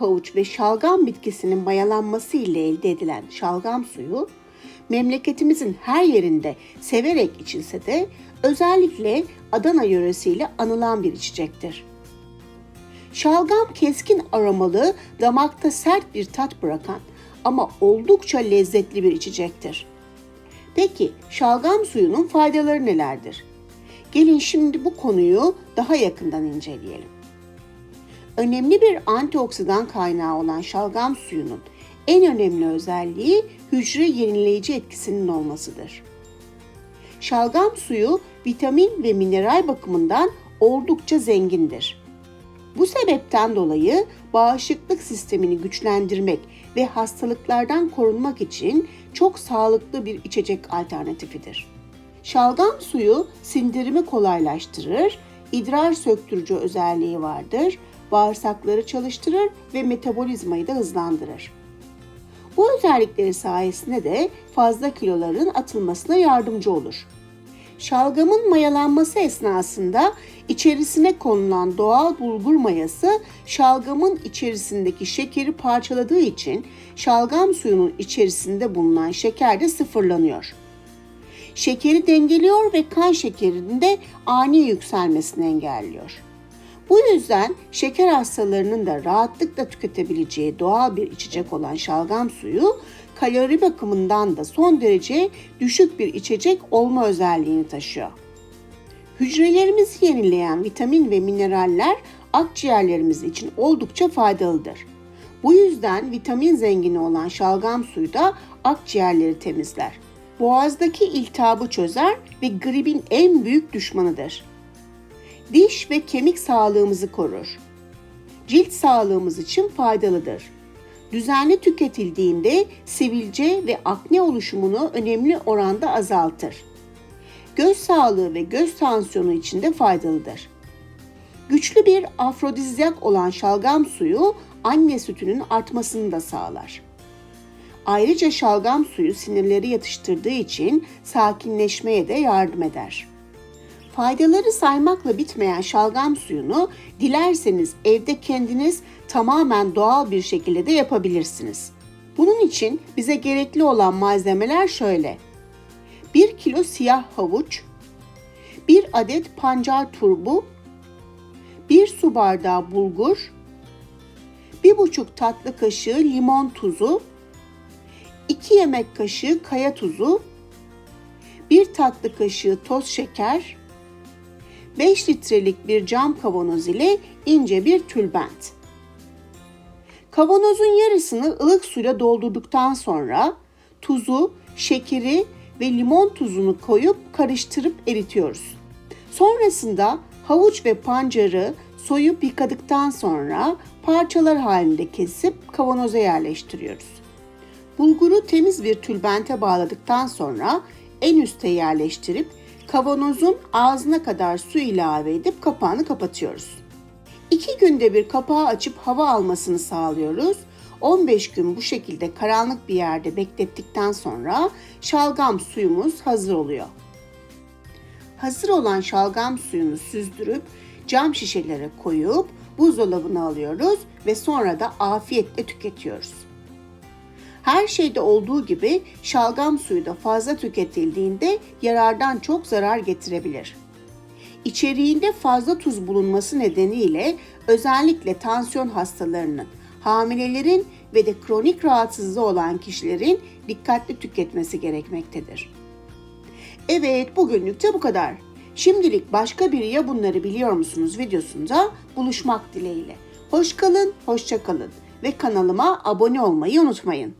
havuç ve şalgam bitkisinin mayalanması ile elde edilen şalgam suyu memleketimizin her yerinde severek içilse de özellikle Adana yöresiyle anılan bir içecektir. Şalgam keskin aromalı, damakta sert bir tat bırakan ama oldukça lezzetli bir içecektir. Peki şalgam suyunun faydaları nelerdir? Gelin şimdi bu konuyu daha yakından inceleyelim. Önemli bir antioksidan kaynağı olan şalgam suyunun en önemli özelliği hücre yenileyici etkisinin olmasıdır. Şalgam suyu vitamin ve mineral bakımından oldukça zengindir. Bu sebepten dolayı bağışıklık sistemini güçlendirmek ve hastalıklardan korunmak için çok sağlıklı bir içecek alternatifidir. Şalgam suyu sindirimi kolaylaştırır, idrar söktürücü özelliği vardır, bağırsakları çalıştırır ve metabolizmayı da hızlandırır. Bu özellikleri sayesinde de fazla kiloların atılmasına yardımcı olur. Şalgamın mayalanması esnasında içerisine konulan doğal bulgur mayası şalgamın içerisindeki şekeri parçaladığı için şalgam suyunun içerisinde bulunan şeker de sıfırlanıyor. Şekeri dengeliyor ve kan şekerinin de ani yükselmesini engelliyor. Bu yüzden şeker hastalarının da rahatlıkla tüketebileceği doğal bir içecek olan şalgam suyu kalori bakımından da son derece düşük bir içecek olma özelliğini taşıyor. Hücrelerimizi yenileyen vitamin ve mineraller akciğerlerimiz için oldukça faydalıdır. Bu yüzden vitamin zengini olan şalgam suyu da akciğerleri temizler. Boğazdaki iltihabı çözer ve gribin en büyük düşmanıdır. Diş ve kemik sağlığımızı korur. Cilt sağlığımız için faydalıdır düzenli tüketildiğinde sivilce ve akne oluşumunu önemli oranda azaltır. Göz sağlığı ve göz tansiyonu için de faydalıdır. Güçlü bir afrodizyak olan şalgam suyu anne sütünün artmasını da sağlar. Ayrıca şalgam suyu sinirleri yatıştırdığı için sakinleşmeye de yardım eder. Faydaları saymakla bitmeyen şalgam suyunu dilerseniz evde kendiniz tamamen doğal bir şekilde de yapabilirsiniz. Bunun için bize gerekli olan malzemeler şöyle. 1 kilo siyah havuç, 1 adet pancar turbu, 1 su bardağı bulgur, 1,5 tatlı kaşığı limon tuzu, 2 yemek kaşığı kaya tuzu, 1 tatlı kaşığı toz şeker, 5 litrelik bir cam kavanoz ile ince bir tülbent. Kavanozun yarısını ılık suyla doldurduktan sonra tuzu, şekeri ve limon tuzunu koyup karıştırıp eritiyoruz. Sonrasında havuç ve pancarı soyup yıkadıktan sonra parçalar halinde kesip kavanoza yerleştiriyoruz. Bulguru temiz bir tülbente bağladıktan sonra en üste yerleştirip kavanozun ağzına kadar su ilave edip kapağını kapatıyoruz. İki günde bir kapağı açıp hava almasını sağlıyoruz. 15 gün bu şekilde karanlık bir yerde beklettikten sonra şalgam suyumuz hazır oluyor. Hazır olan şalgam suyunu süzdürüp cam şişelere koyup buzdolabına alıyoruz ve sonra da afiyetle tüketiyoruz. Her şeyde olduğu gibi şalgam suyu da fazla tüketildiğinde yarardan çok zarar getirebilir. İçeriğinde fazla tuz bulunması nedeniyle özellikle tansiyon hastalarının, hamilelerin ve de kronik rahatsızlığı olan kişilerin dikkatli tüketmesi gerekmektedir. Evet bugünlük de bu kadar. Şimdilik başka bir ya bunları biliyor musunuz videosunda buluşmak dileğiyle. Hoş kalın, hoşça kalın ve kanalıma abone olmayı unutmayın.